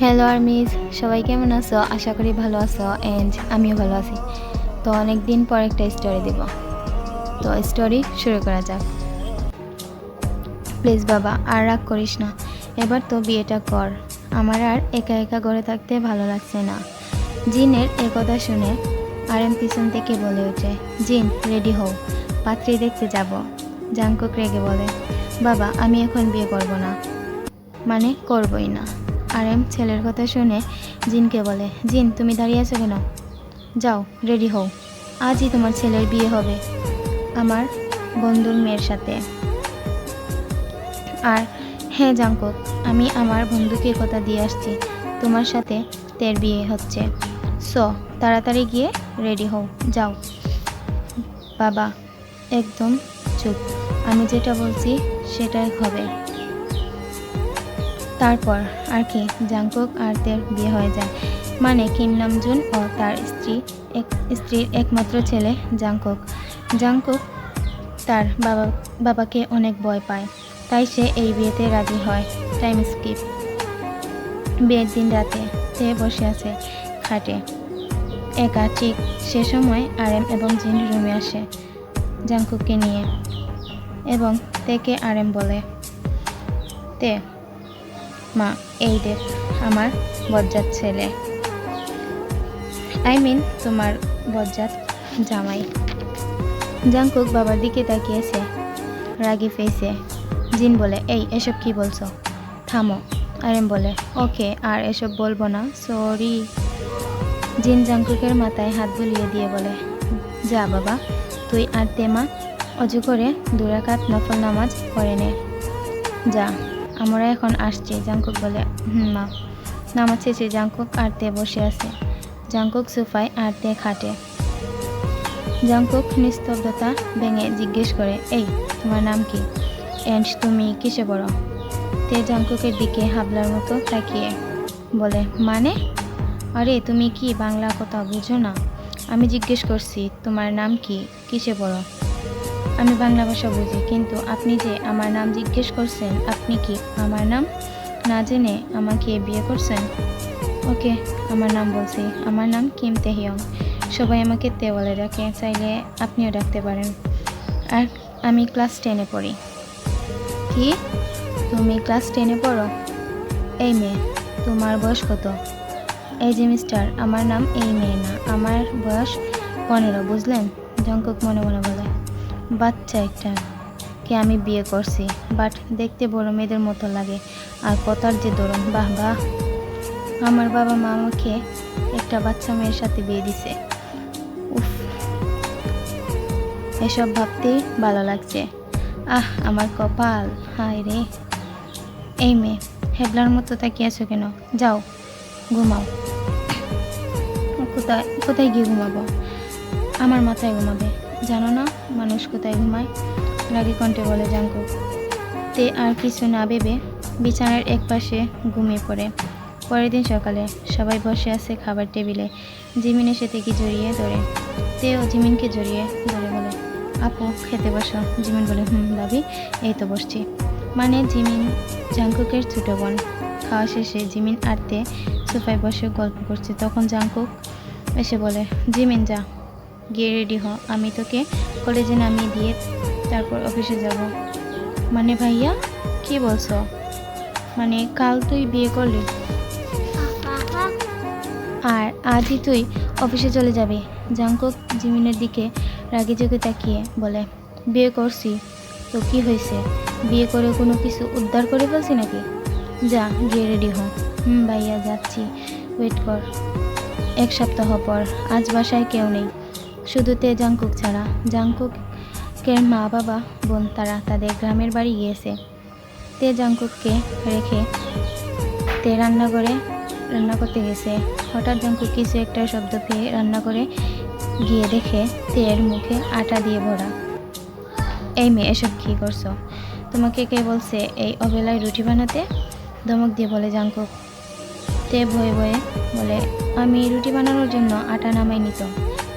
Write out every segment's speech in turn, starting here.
Hello army's সবাই কেমন আছো? আশা করি ভালো আছো অ্যান্ড আমিও ভালো আছি। তো অনেক দিন পর একটা স্টোরি দেব। তো স্টোরি শুরু করা যাক। প্লিজ বাবা, আর রাগ করিস না। এবার তো বিয়েটা কর। আমার আর একা একা ঘরে থাকতে ভালো লাগছে না। জিনের এ কথা শুনে আর এম পিছন থেকে বলে ওঠে, জিন রেডি হও। পাত্রী দেখতে যাব। জাঙ্কুক রেগে বলে, বাবা, আমি এখন বিয়ে করব না। মানে করবই না। আর এম ছেলের কথা শুনে জিনকে বলে, জিন, তুমি দাঁড়িয়ে আছো কেন? যাও, রেডি হও। আজই তোমার ছেলের বিয়ে হবে। আমার বন্ধুর মেয়ের সাথে। আর হ্যাঁ জাঙ্কক আমি আমার বন্ধুকে কথা দিয়ে আসছি। তোমার সাথে তের বিয়ে হচ্ছে। সো, তাড়াতাড়ি গিয়ে রেডি হও। যাও। বাবা, একদম চুপ। আমি যেটা বলছি সেটাই হবে। তারপর আর কি জাংকুক আর তের বিয়ে হয়ে যায়। মানে কিম নামজুন ও তার স্ত্রী এক, স্ত্রীর একমাত্র ছেলে জাংকুক। জাংকুক তার বাবা, বাবাকে অনেক ভয় পায়। তাই সে এই বিয়েতে রাজি হয়। Time skip. বিয়ের দিন রাতে সে বসে আছে খাটে। একা ঠিক সে সময় আরএম এবং জিন রুমে আসে জাংকুককে নিয়ে। এবং তেকে আরএম বলে। তে মা, এই দেখ, আমার বজ্জাত ছেলে। আই মিন তোমার বজ্জাত জামাই। জাংকুক বাবার দিকে তাকিয়েছে, রাগি ফেসে জিন বলে, এই, এসব কি বলছো? থামো। আরেম বলে, ওকে, আর এসব বলব না সরি জিন জাংকুকের মাথায় হাত বুলিয়ে দিয়ে বলে, যা বাবা, তুই আর তেমা অজু করে দুরাকাত নফল নামাজ পড়ে নে। যা। আমরা এখন আসছি জাংকুক বলে। হুম, মা। নামাজ শেষে জাংকুক আরতে বসে আছে। জাংকুক সোফায় আরতে খাটে। জাংকুক নিস্তব্ধতা ভেঙে জিজ্ঞেস করে, এই, তোমার নাম কি? অ্যান্ড তুমি কিসে বড় তে জাংকুকের দিকে হাবলার মতো তাকিয়ে বলে মানে? আরে, তুমি কি বাংলা কথা বুঝো না? আমি জিজ্ঞেস করছি, তোমার নাম কি? কিসে বড় আমি বাংলা ভাষা বুঝি, কিন্তু আপনি যে আমার নাম জিজ্ঞেস করছেন, আপনি কি আমার নাম? না জেনে আমাকে বিয়ে করছেন? ওকে, আমার নাম বলছি। আমার নাম কিম তেহিয়ং সবাই আমাকে তে বলে ডাকে, চাইলে আপনিও ডাকতে পারেন। আর আমি ক্লাস টেনে পড়ি। কি? তুমি ক্লাস টেনে পড়ো? এই মেয়ে, তোমার বয়স কত? এই যে মিস্টার, আমার নাম এই মেয়ে না, আমার বয়স পনেরো, বুঝলেন? জঙ্কক মনে মনে বলে। বাচ্চা একটা কে আমি বিয়ে করছি বাট দেখতে বড় মেয়েদের মতো লাগে। আর কথার যে দরুন বাহ বাহ। আমার বাবা মা আমাকে একটা বাচ্চা মেয়ের সাথে বিয়ে দিছে। উফ, এসব ভাবতেই ভালো লাগছে। আহ, আমার কপাল, হায় রে। এই মেয়ে, হেবলার মতো তাকিয়ে আছো কেন? যাও, ঘুমাও। কোথায় কোথায় গিয়ে ঘুমাবো? আমার মাথায় ঘুমাবে। জানো না, মানুষ কোথায় ঘুমায়? রাগি কণ্ঠে বলে জাঙ্কু। তে আর কিছু না ভেবে বিছানার এক পাশে ঘুমিয়ে পড়ে। পরের দিন সকালে সবাই বসে আছে খাবার টেবিলে জিমিন এসে থেকে জড়িয়ে ধরে? তেও জিমিনকে জড়িয়ে ধরে বলে, আপু, খেতে বসো। জিমিন বলে, হুম, ভাবি, এই তো বসছি। মানে জিমিন জাঙ্কুকের ছোটো বোন। খাওয়া শেষে জিমিন আরতে সোফায় বসে গল্প করছে। তখন জাঙ্কুক এসে বলে, জিমিন, যা। গিয়ে রেডি হ আমি তোকে কলেজে নামিয়ে দিয়ে তারপর অফিসে যাব। মানে ভাইয়া, কি বলছো? মানে কাল তুই বিয়ে করলি? আর আজই তুই অফিসে চলে যাবি। জাঙ্কুক জিমিনের দিকে রাগে চোখে তাকিয়ে বলে, বিয়ে করছি। তো কি হয়েছে? বিয়ে করে কোনো কিছু উদ্ধার করে ফেলছি নাকি? যা, গিয়ে রেডি হ। হুম, ভাইয়া, যাচ্ছি। ওয়েট কর। এক সপ্তাহ পর। আজ বাসায় কেউ নেই। শুধু তে জাংকুক ছাড়া, জাংকুকের মা বাবা, বোন তারা তাদের গ্রামের বাড়ি গিয়েছে। তে জাংকুককে রেখে তে রান্না করে রান্না করতে গেছে। হঠাৎ জাংকুক কিছু একটা শব্দ পেয়ে রান্না করে গিয়ে দেখে তের মুখে আটা দিয়ে ভরা। এই মেয়ে, এসব কী করছ? তোমাকে কে বলছে এই অবেলায় রুটি বানাতে? ধমক দিয়ে বলে জাংকুক। তে ভয়ে ভয়ে বলে, আমি রুটি বানানোর জন্য আটা নামাই নিত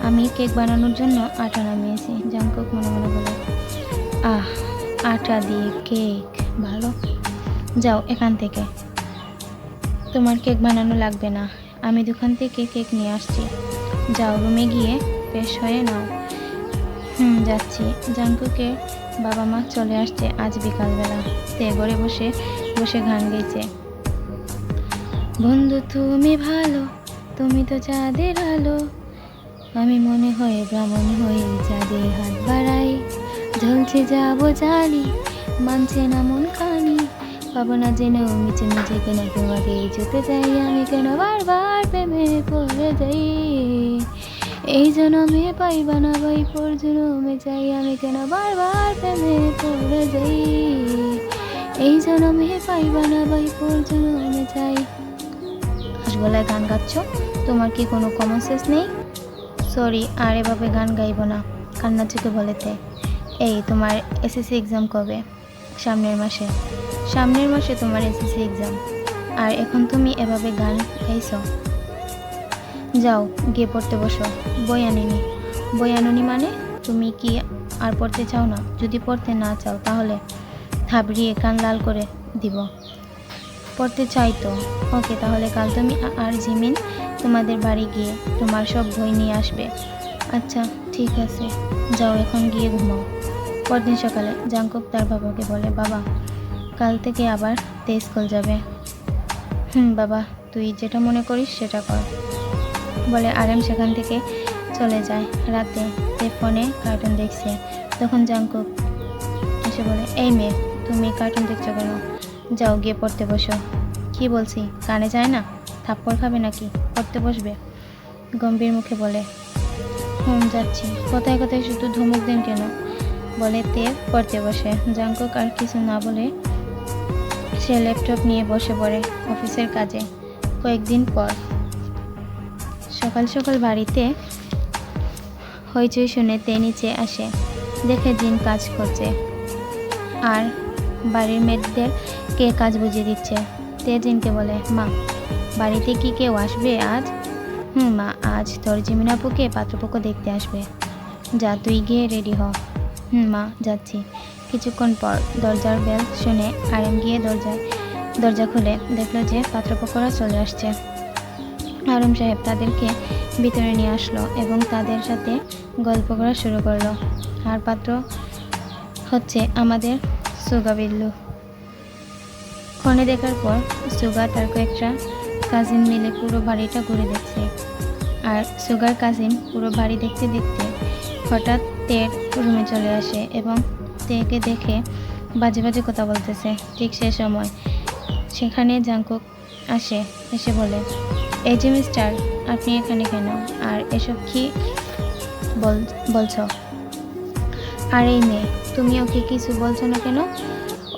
আমি কেক বানানোর জন্য আটা নামিয়েছি, জাংকুক মনে মনে বলে। আহ, আটা দিয়ে কেক, ভালো। যাও এখান থেকে। তোমার কেক বানানো লাগবে না। আমি দোকান থেকে কেক নিয়ে আসছি। যাও রুমে গিয়ে ফ্রেশ হয়ে নাও। হুম, যাচ্ছি। জাঙ্কুকে বাবা মা চলে আসছে আজ বিকালবেলা। তে ঘরে বসে বসে গান গেছে বন্ধু, তুমি ভালো, তুমি তো চাঁদের আলো। আমি মনে হয় ব্রাহ্মণ হয়ে চাঁদে হাত বাড়াই। ঝলছে যাব জানি মানছে না মন খানি। পাবো না যেন মিছে মিছে কেন তোমাকে যেতে চাই। আমি কেন বারবার প্রেমে পড়ে যাই? এই জনমে পাইবা না ভাই পর জনমে চাই আমি কেন বারবার প্রেমে পড়ে যাই? এই জনমে পাইবা না ভাই পর জনমে চাই হাসগলায় গান গাচ্ছ? তোমার কি কোনো কমন সেন্স নেই? সরি, আর এভাবে গান গাইব না, কান্না চোখে বলেতে এই, তোমার এসএসসি এক্সাম কবে? সামনের মাসে। সামনের মাসে তোমার এসএসসি এক্সাম আর এখন তুমি এভাবে গান গাইছো? যাও, গিয়ে পড়তে বসো। বই আনিনি। বই আনুনি মানে? তুমি কি আর পড়তে চাও না? যদি পড়তে না চাও, তাহলে থাবড়িয়ে কান লাল করে দিব। পড়তে চাই তো। ওকে তাহলে কাল তুমি আর জিমিন তোমাদের বাড়ি গিয়ে তোমার সব বই নিয়ে আসবে। আচ্ছা ঠিক আছে। যাও, এখন গিয়ে ঘুমাও। পরদিন সকালে জাঙ্কুক তার বাবাকে বলে, বাবা, কাল থেকে আবার তে স্কুল যাবে। হুম, বাবা, তুই যেটা মনে করিস সেটা কর। বলে আরাম সেখান থেকে চলে যায়। রাতে তে ফোনে কার্টুন দেখছে। তখন জাঙ্কুক এসে বলে, এই মেয়ে, তুমি কার্টুন দেখছ কেন? যাও, গিয়ে পড়তে বসো। কি বলছি, কানে যায় না? থাপ্পড় খাবে নাকি? পড়তে বসবে? গম্ভীর মুখে বলে, হুম, যাচ্ছি। কোথায় কোথায় শুধু ধমক দেন কেন? বলে তে পড়তে বসে। জাঙ্কুক আর কিছু না বলে সে ল্যাপটপ নিয়ে বসে পড়ে অফিসের কাজে। কয়েকদিন পর সকাল সকাল বাড়িতে হইচই শুনে তে নিচে আসে। দেখে দিন কাজ করছে। আর বাড়ির মেয়েদের কে কাজ বুঝিয়ে দিচ্ছে? তে জিনকে বলে, মা, বাড়িতে কি কেউ আসবে আজ? হুম, মা, আজ তোর জিমিনাপুকে পাত্রপক্ষ দেখতে আসবে। যা তুই গিয়ে রেডি হ। হুম, মা, যাচ্ছি। কিছুক্ষণ পর দরজার বেল শুনে আরেম গিয়ে দরজায় দরজা খুলে দেখল যে পাত্রপক্ষরা চলে আসছে। আরম সাহেব তাদেরকে ভিতরে নিয়ে আসলো এবং তাদের সাথে গল্প করা শুরু করল। আর পাত্র হচ্ছে আমাদের সুগা বিল্লু ফোনে দেখার পর সুগা তার কয়েকটা কাজিন মিলে পুরো বাড়িটা ঘুরে দেখছে। আর সুগার কাজিন পুরো বাড়ি দেখতে দেখতে হঠাৎ তের রুমে চলে আসে এবং তেকে দেখে বাজে বাজে কথা বলতেছে। ঠিক সে সময় সেখানে জাঙ্কুক আসে, এসে বলে, এই যে মিস্টার আপনি এখানে কেন? আর এসব কি বল, বলছো? আর এই মেয়ে, তুমি ওকে কিছু বলছো না কেন?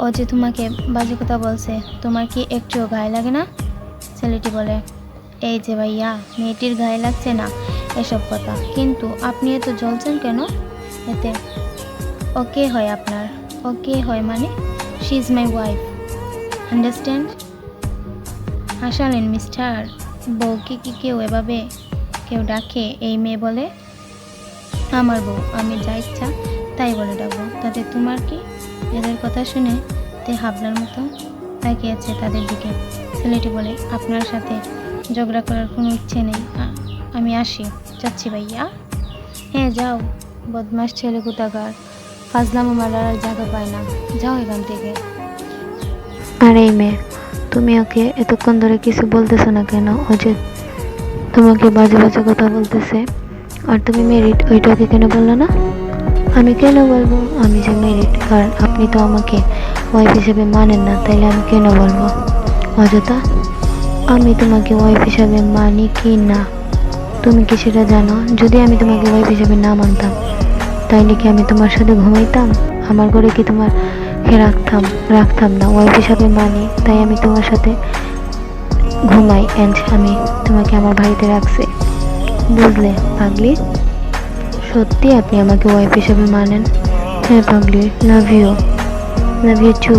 ও যে তোমাকে বাজে কথা বলছে, তোমার কি একটুও গায়ে লাগে না? ছেলেটি বলে, এই যে ভাইয়া, মেয়েটির গায়ে লাগছে না এসব কথা। কিন্তু আপনি এত জ্বলছেন কেন এতে? ওকে হয় আপনার? ওকে হয় মানে? She is my wife understand হাসালেন mister বউকে কি কেউ এভাবে কেউ ডাকে? এই মেয়ে বলে, আমার বউ, আমি যা ইচ্ছা তাই বলে ডাকবো। তাতে তোমার কি এদের কথা শুনে তে হাবলার মতো তাকিয়ে আছে তাদের দিকে। ছেলেটি বলে, আপনার সাথে ঝগড়া করার কোনো ইচ্ছে নেই। আমি আসি। যাচ্ছি ভাইয়া। হ্যাঁ যাও। বদমাস ছেলে কোথাকার? ফাজলামো মারার আর জায়গা পায় না। যাও এখান থেকে। আর এই মেয়ে, তুমি ওকে এতক্ষণ ধরে কিছু বলতেছো না কেন? ও যে তোমাকে বাজে বাজে কথা বলতেছে। আর তুমি মেরিট ওইটাকে কেন বলল না? আমি কেন বলব? আমি যে মেরিট কারণ আপনি তো আমাকে ওয়াইফ হিসেবে মানেন না, তাইলে আমি কেন বলব? অযথা, আমি তোমাকে ওয়াইফ হিসাবে মানি কি না? তুমি কি সেটা জানো? যদি আমি তোমাকে ওয়াইফ হিসেবে না মানতাম, তাইলে কি আমি তোমার সাথে ঘুমাইতাম? আমার ঘরে কি তোমার রাখতাম? রাখতাম না। ওয়াইফ হিসাবে মানি, তাই আমি তোমার সাথে ঘুমাই। অ্যান্ড আমি তোমাকে আমার বাড়িতে রাখছি। বুঝলে, পাগলি? সত্যি আপনি আমাকে ওয়াইফ হিসেবে মানেন। হ্যাঁ পাগলি love you love you too